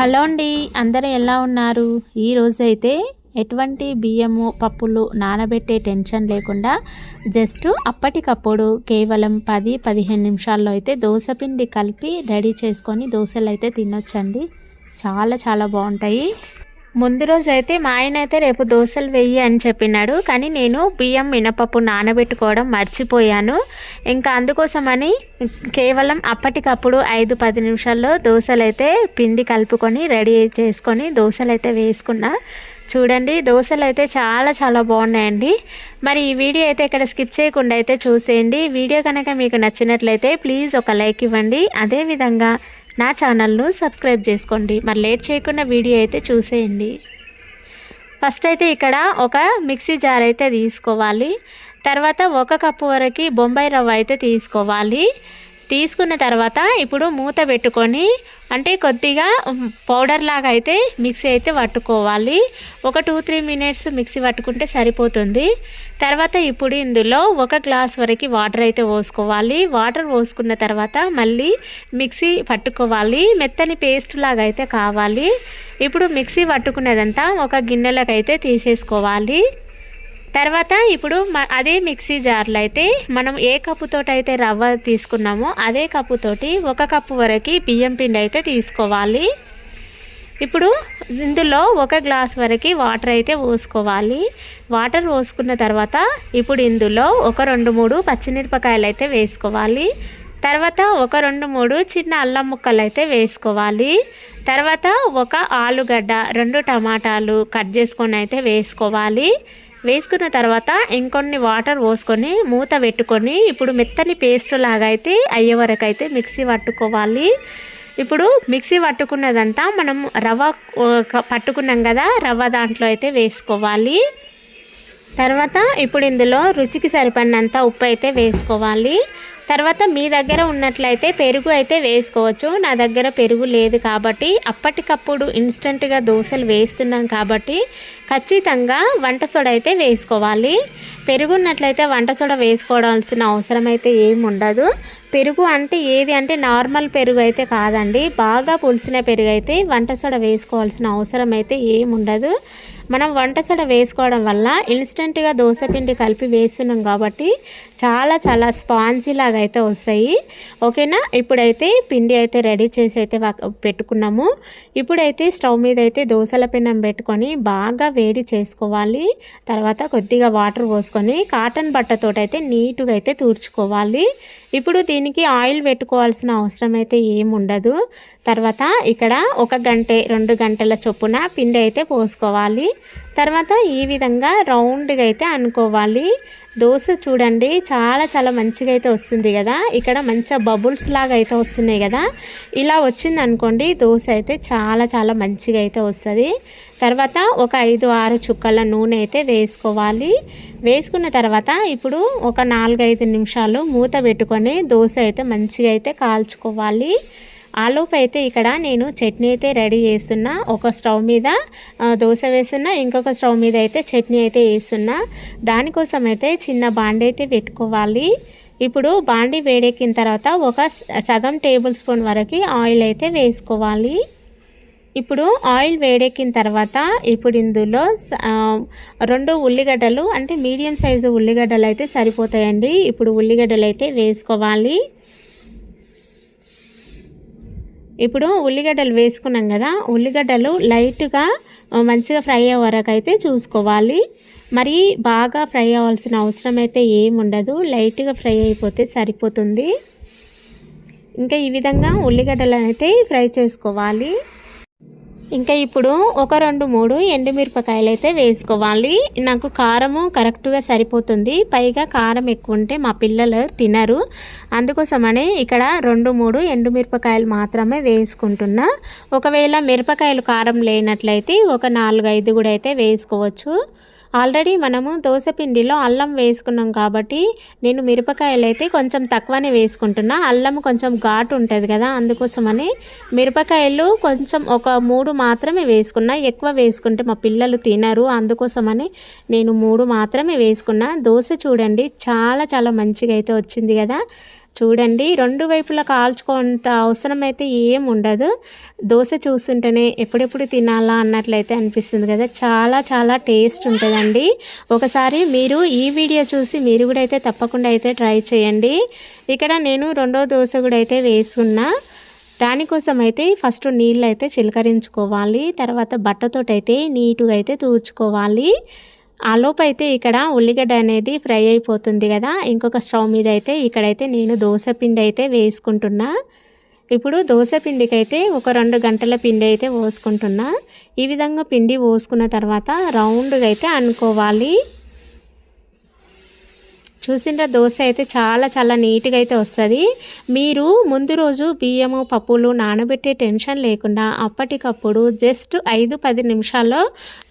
Hello అండి అందరూ ఎలా ఉన్నారు? ఈరోజు అయితే ఎటువంటి బియ్యము పప్పులు నానబెట్టే టెన్షన్ లేకుండా జస్ట్ అప్పటికప్పుడు కేవలం పది పదిహేను నిమిషాల్లో అయితే దోశపిండి కలిపి రెడీ చేసుకొని దోశలు అయితే తినొచ్చండి. చాలా చాలా బాగుంటాయి. ముందు రోజు అయితే మా ఆయన అయితే రేపు దోశలు వెయ్యి అని చెప్పినాడు. కానీ నేను బియ్యం మినపప్పు నానబెట్టుకోవడం మర్చిపోయాను. ఇంకా అందుకోసమని కేవలం అప్పటికప్పుడు ఐదు పది నిమిషాల్లో దోశలు అయితే పిండి కలుపుకొని రెడీ చేసుకొని దోశలు అయితే వేసుకున్నా. చూడండి దోశలు అయితే చాలా చాలా బాగున్నాయండి. మరి ఈ వీడియో అయితే ఇక్కడ స్కిప్ చేయకుండా అయితే చూసేయండి. వీడియో కనుక మీకు నచ్చినట్లయితే ప్లీజ్ ఒక లైక్ ఇవ్వండి. అదేవిధంగా నా ఛానల్ను సబ్స్క్రైబ్ చేసుకోండి. మరి లేట్ చేయకుండా వీడియో అయితే చూసేయండి. ఫస్ట్ అయితే ఇక్కడ ఒక మిక్సీ జార్ అయితే తీసుకోవాలి. తర్వాత ఒక కప్పు వరకు బొంబాయి రవ్వ అయితే తీసుకోవాలి. తీసుకున్న తర్వాత ఇప్పుడు మూత పెట్టుకొని అంటే కొద్దిగా పౌడర్ లాగా అయితే మిక్సీ అయితే పట్టుకోవాలి. ఒక టూ త్రీ మినిట్స్ మిక్సీ పట్టుకుంటే సరిపోతుంది. తర్వాత ఇప్పుడు ఇందులో ఒక గ్లాస్ వరకు వాటర్ అయితే పోసుకోవాలి. వాటర్ పోసుకున్న తర్వాత మళ్ళీ మిక్సీ పట్టుకోవాలి. మెత్తని పేస్ట్ లాగా అయితే కావాలి. ఇప్పుడు మిక్సీ పట్టుకున్నదంతా ఒక గిన్నెలకు అయితే తీసేసుకోవాలి. తర్వాత ఇప్పుడు అదే మిక్సీ జార్లో అయితే మనం ఏ కప్పుతోటి అయితే రవ్వ తీసుకున్నామో అదే కప్పుతోటి ఒక కప్పు వరకు బియ్యం పిండి అయితే తీసుకోవాలి. ఇప్పుడు ఇందులో ఒక గ్లాస్ వరకు వాటర్ అయితే పోసుకోవాలి. వాటర్ పోసుకున్న తర్వాత ఇప్పుడు ఇందులో ఒక రెండు మూడు పచ్చిమిరపకాయలు అయితే వేసుకోవాలి. తర్వాత ఒక రెండు మూడు చిన్న అల్లం ముక్కలు అయితే వేసుకోవాలి. తర్వాత ఒక ఆలుగడ్డ రెండు టమాటాలు కట్ చేసుకొని అయితే వేసుకోవాలి. వేసుకున్న తర్వాత ఇంకొన్ని వాటర్ పోసుకొని మూత పెట్టుకొని ఇప్పుడు మెత్తని పేస్ట్ లాగా అయితే అయ్యే వరకు అయితే మిక్సీ పట్టుకోవాలి. ఇప్పుడు మిక్సీ పట్టుకున్నదంతా మనం రవ్వ పట్టుకున్నాం కదా రవ్వ దాంట్లో అయితే వేసుకోవాలి. తర్వాత ఇప్పుడు ఇందులో రుచికి సరిపడినంత ఉప్పు అయితే వేసుకోవాలి. తర్వాత మీ దగ్గర ఉన్నట్లయితే పెరుగు అయితే వేసుకోవచ్చు. నా దగ్గర పెరుగు లేదు కాబట్టి అప్పటికప్పుడు ఇన్స్టెంట్గా దోశలు వేస్తున్నాం కాబట్టి ఖచ్చితంగా వంట సోడ అయితే వేసుకోవాలి. పెరుగు ఉన్నట్లయితే వంట సోడ వేసుకోవాల్సిన అవసరం అయితే ఏమి ఉండదు. పెరుగు అంటే ఏది అంటే నార్మల్ పెరుగు అయితే కాదండి. బాగా పులిసిన పెరుగు అయితే వంట సోడ వేసుకోవాల్సిన అవసరం అయితే ఏమి ఉండదు. మనం వంట సడ వేసుకోవడం వల్ల ఇన్స్టెంట్గా పిండి కలిపి వేస్తున్నాం కాబట్టి చాలా చాలా స్పాంజీ లాగా అయితే వస్తాయి. ఓకేనా? ఇప్పుడైతే పిండి అయితే రెడీ చేసి అయితే పెట్టుకున్నాము. ఇప్పుడైతే స్టవ్ మీద అయితే దోశల పిండం పెట్టుకొని బాగా వేడి చేసుకోవాలి. తర్వాత కొద్దిగా వాటర్ పోసుకొని కాటన్ బట్టతోటైతే నీట్గా అయితే తూర్చుకోవాలి ఇప్పుడు దీనికి ఆయిల్ పెట్టుకోవాల్సిన అవసరం అయితే ఏముండదు. తర్వాత ఇక్కడ ఒక గంట రెండు గంటల చొప్పున పిండి అయితే పోసుకోవాలి. తర్వాత ఈ విధంగా రౌండ్గా అయితే అనుకోవాలి. దోశ చూడండి చాలా చాలా మంచిగా అయితే వస్తుంది కదా. ఇక్కడ మంచిగా బబుల్స్ లాగా అయితే వస్తున్నాయి కదా. ఇలా వచ్చింది అనుకోండి దోశ అయితే చాలా చాలా మంచిగా అయితే వస్తుంది. తర్వాత ఒక ఐదు ఆరు చుక్కల నూనె అయితే వేసుకోవాలి. వేసుకున్న తర్వాత ఇప్పుడు ఒక నాలుగైదు నిమిషాలు మూత పెట్టుకొని దోశ అయితే మంచిగా అయితే కాల్చుకోవాలి. ఆలోపు అయితే ఇక్కడ నేను చట్నీ అయితే రెడీ చేస్తున్నా. ఒక స్టవ్ మీద దోశ వేస్తున్నా. ఇంకొక స్టవ్ మీద అయితే చట్నీ అయితే వేస్తున్నా. దానికోసం అయితే చిన్న బాండి అయితే పెట్టుకోవాలి. ఇప్పుడు బాండి వేడెక్కిన తర్వాత ఒక సగం టేబుల్ స్పూన్ వరకు ఆయిల్ అయితే వేసుకోవాలి. ఇప్పుడు ఆయిల్ వేడెక్కిన తర్వాత ఇప్పుడు ఇందులో రెండు ఉల్లిగడ్డలు అంటే మీడియం సైజు ఉల్లిగడ్డలు అయితే సరిపోతాయండి. ఇప్పుడు ఉల్లిగడ్డలు అయితే వేసుకోవాలి. ఇప్పుడు ఉల్లిగడ్డలు వేసుకున్నాం కదా ఉల్లిగడ్డలు లైట్గా మంచిగా ఫ్రై అయ్యే వరకు అయితే చూసుకోవాలి. మరి బాగా ఫ్రై అవ్వాల్సిన అవసరం అయితే ఏముండదు లైట్గా ఫ్రై అయిపోతే సరిపోతుంది. ఇంకా ఈ విధంగా ఉల్లిగడ్డలు అయితే ఫ్రై చేసుకోవాలి. ఇంకా ఇప్పుడు ఒక రెండు మూడు ఎండుమిరపకాయలు అయితే వేసుకోవాలి. నాకు కారము కరెక్ట్గా సరిపోతుంది. పైగా కారం ఎక్కువ ఉంటే మా పిల్లలు తినరు. అందుకోసమనే ఇక్కడ రెండు మూడు ఎండుమిరపకాయలు మాత్రమే వేసుకుంటున్నా. ఒకవేళ మిరపకాయలు కారం లేనట్లయితే ఒక నాలుగు ఐదు కూడా అయితే వేసుకోవచ్చు. ఆల్రెడీ మనము పిండిలో అల్లం వేసుకున్నాం కాబట్టి నేను మిరపకాయలు అయితే కొంచెం తక్కువనే వేసుకుంటున్నా. అల్లం కొంచెం ఘాటు ఉంటుంది కదా అందుకోసమని మిరపకాయలు కొంచెం ఒక మూడు మాత్రమే వేసుకున్నా. ఎక్కువ వేసుకుంటే మా పిల్లలు తినరు అందుకోసమని నేను మూడు మాత్రమే వేసుకున్నా. దోశ చూడండి చాలా చాలా మంచిగా అయితే వచ్చింది కదా. చూడండి రెండు వైపులా కాల్చుకోంత అవసరం అయితే ఏం ఉండదు. దోశ చూస్తుంటేనే ఎప్పుడెప్పుడు తినాలా అన్నట్లయితే అనిపిస్తుంది కదా. చాలా చాలా టేస్ట్ ఉంటుందండి. ఒకసారి మీరు ఈ వీడియో చూసి మీరు కూడా అయితే తప్పకుండా అయితే ట్రై చేయండి. ఇక్కడ నేను రెండో దోశ కూడా అయితే వేసుకున్నా. దానికోసం అయితే ఫస్ట్ నీళ్ళు అయితే చిలకరించుకోవాలి తర్వాత బట్టతోటైతే నీటుగా అయితే తూర్చుకోవాలి ఆలోపు అయితే ఇక్కడ ఉల్లిగడ్డ అనేది ఫ్రై అయిపోతుంది కదా. ఇంకొక స్టవ్ మీద అయితే ఇక్కడైతే నేను దోశ పిండి అయితే వేసుకుంటున్నా. ఇప్పుడు దోశ పిండికి అయితే ఒక రెండు గంటల పిండి అయితే పోసుకుంటున్నా. ఈ విధంగా పిండి పోసుకున్న తర్వాత రౌండ్గా అయితే అనుకోవాలి. చూసిన దోశ అయితే చాలా చాలా నీట్గా అయితే వస్తుంది. మీరు ముందు రోజు బియ్యము పప్పులు నానబెట్టే టెన్షన్ లేకుండా అప్పటికప్పుడు జస్ట్ ఐదు పది నిమిషాల్లో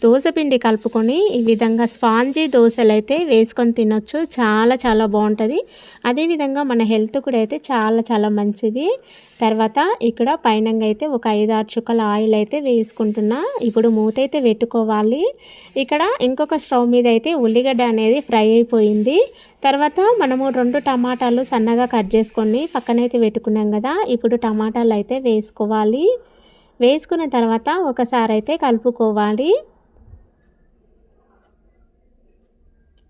దోశ పిండి కలుపుకొని ఈ విధంగా స్పాంజీ దోశలు అయితే వేసుకొని తినొచ్చు. చాలా చాలా బాగుంటుంది. అదేవిధంగా మన హెల్త్ కూడా అయితే చాలా చాలా మంచిది. తర్వాత ఇక్కడ పైన అయితే ఒక ఐదు ఆరు చుక్కల ఆయిల్ అయితే వేసుకుంటున్నా. ఇప్పుడు మూత అయితే పెట్టుకోవాలి. ఇక్కడ ఇంకొక స్టవ్ మీద అయితే ఉల్లిగడ్డ అనేది ఫ్రై అయిపోయింది. తర్వాత మనము రెండు టమాటాలు సన్నగా కట్ చేసుకొని పక్కనైతే పెట్టుకున్నాం కదా ఇప్పుడు టమాటాలు అయితే వేసుకోవాలి. వేసుకున్న తర్వాత ఒకసారి అయితే కలుపుకోవాలి.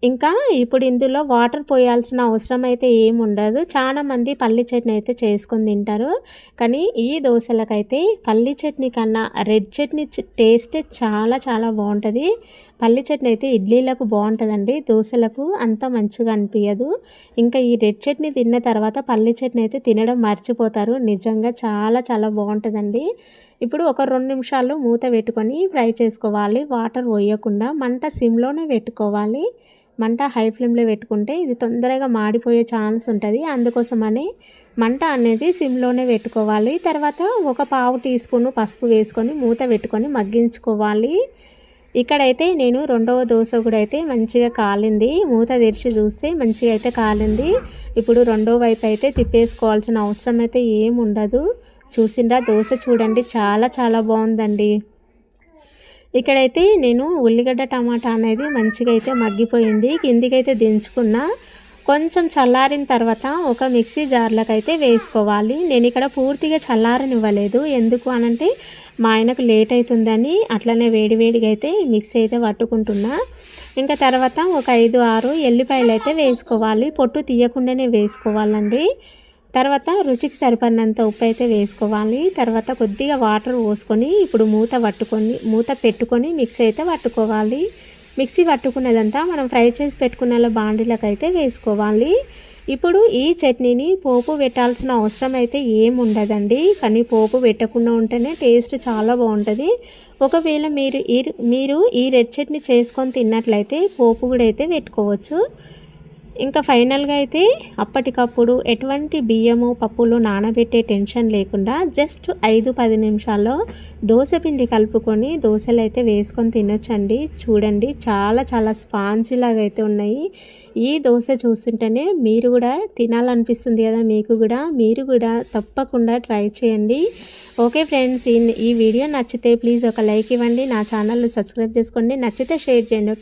ఇంకా ఇప్పుడు ఇందులో వాటర్ పోయాల్సిన అవసరం అయితే ఏమి ఉండదు. చాలామంది పల్లి చట్నీ అయితే చేసుకొని తింటారు. కానీ ఈ దోశలకైతే పల్లి చట్నీ కన్నా రెడ్ చట్నీ టేస్ట్ చాలా చాలా బాగుంటుంది. పల్లి చట్నీ అయితే ఇడ్లీలకు బాగుంటుందండి. దోశలకు అంత మంచిగా అనిపించదు ఇంకా ఈ రెడ్ చట్నీ తిన్న తర్వాత పల్లి చట్నీ అయితే తినడం మర్చిపోతారు. నిజంగా చాలా చాలా బాగుంటుందండి. ఇప్పుడు ఒక రెండు నిమిషాలు మూత పెట్టుకొని ఫ్రై చేసుకోవాలి. వాటర్ పోయకుండా మంట సిమ్లోనే పెట్టుకోవాలి. మంట హై ఫ్లేమ్లో పెట్టుకుంటే ఇది తొందరగా మాడిపోయే ఛాన్స్ ఉంటుంది. అందుకోసమని మంట అనేది సిమ్లోనే పెట్టుకోవాలి. తర్వాత ఒక పావు టీ స్పూన్ పసుపు వేసుకొని మూత పెట్టుకొని మగ్గించుకోవాలి. ఇక్కడైతే నేను రెండవ దోశ కూడా అయితే మంచిగా కాలింది. మూత తెరిచి చూస్తే మంచిగా అయితే కాలింది. ఇప్పుడు రెండో వైపు అయితే తిప్పేసుకోవాల్సిన అవసరం అయితే ఏం ఉండదు చూసిండ్రా? దోశ చూడండి. చాలా చాలా బాగుందండి. ఇక్కడైతే నేను ఉల్లిగడ్డ టమాటా అనేది మంచిగా అయితే మగ్గిపోయింది. కిందికైతే దించుకున్నా కొంచెం చల్లారిన తర్వాత ఒక మిక్సీ జార్లకు అయితే వేసుకోవాలి. నేను ఇక్కడ పూర్తిగా చల్లారనివ్వలేదు. ఎందుకు అనంటే మా ఆయనకు లేట్ అవుతుందని అట్లనే వేడివేడిగా అయితే మిక్సీ అయితే పట్టుకుంటున్నా. ఇంకా తర్వాత ఒక ఐదు ఆరు ఎల్లిపాయలు అయితే వేసుకోవాలి. పొట్టు తీయకుండానే వేసుకోవాలండి. తర్వాత రుచికి సరిపడినంత ఉప్పు అయితే వేసుకోవాలి. తర్వాత కొద్దిగా వాటర్ పోసుకొని ఇప్పుడు మూత పట్టుకొని మూత పెట్టుకొని మిక్సీ అయితే పట్టుకోవాలి. మిక్సీ పట్టుకున్నదంతా మనం ఫ్రై చేసి పెట్టుకున్న బాండీలకు అయితే వేసుకోవాలి. ఇప్పుడు ఈ చట్నీని పోపు పెట్టాల్సిన అవసరం అయితే ఏం ఉండదండి. కానీ పోపు పెట్టకుండా ఉంటేనే టేస్ట్ చాలా బాగుంటుంది. ఒకవేళ మీరు ఈ మీరు ఈ రెడ్ చట్నీ చేసుకొని తిన్నట్లయితే పోపు కూడా అయితే పెట్టుకోవచ్చు. ఇంకా ఫైనల్గా అయితే అప్పటికప్పుడు ఎటువంటి బియ్యము పప్పులు నానబెట్టే టెన్షన్ లేకుండా జస్ట్ ఐదు పది నిమిషాల్లో దోశ పిండి కలుపుకొని దోశలు అయితే వేసుకొని తినొచ్చండి. చూడండి చాలా చాలా స్పాంజీ లాగా అయితే ఉన్నాయి. ఈ దోశ చూస్తుంటేనే మీరు కూడా తినాలనిపిస్తుంది కదా మీకు కూడా. మీరు కూడా తప్పకుండా ట్రై చేయండి. ఓకే ఫ్రెండ్స్ ఈ వీడియో నచ్చితే ప్లీజ్ ఒక లైక్ ఇవ్వండి. నా ఛానల్ని సబ్స్క్రైబ్ చేసుకోండి. నచ్చితే షేర్ చేయండి.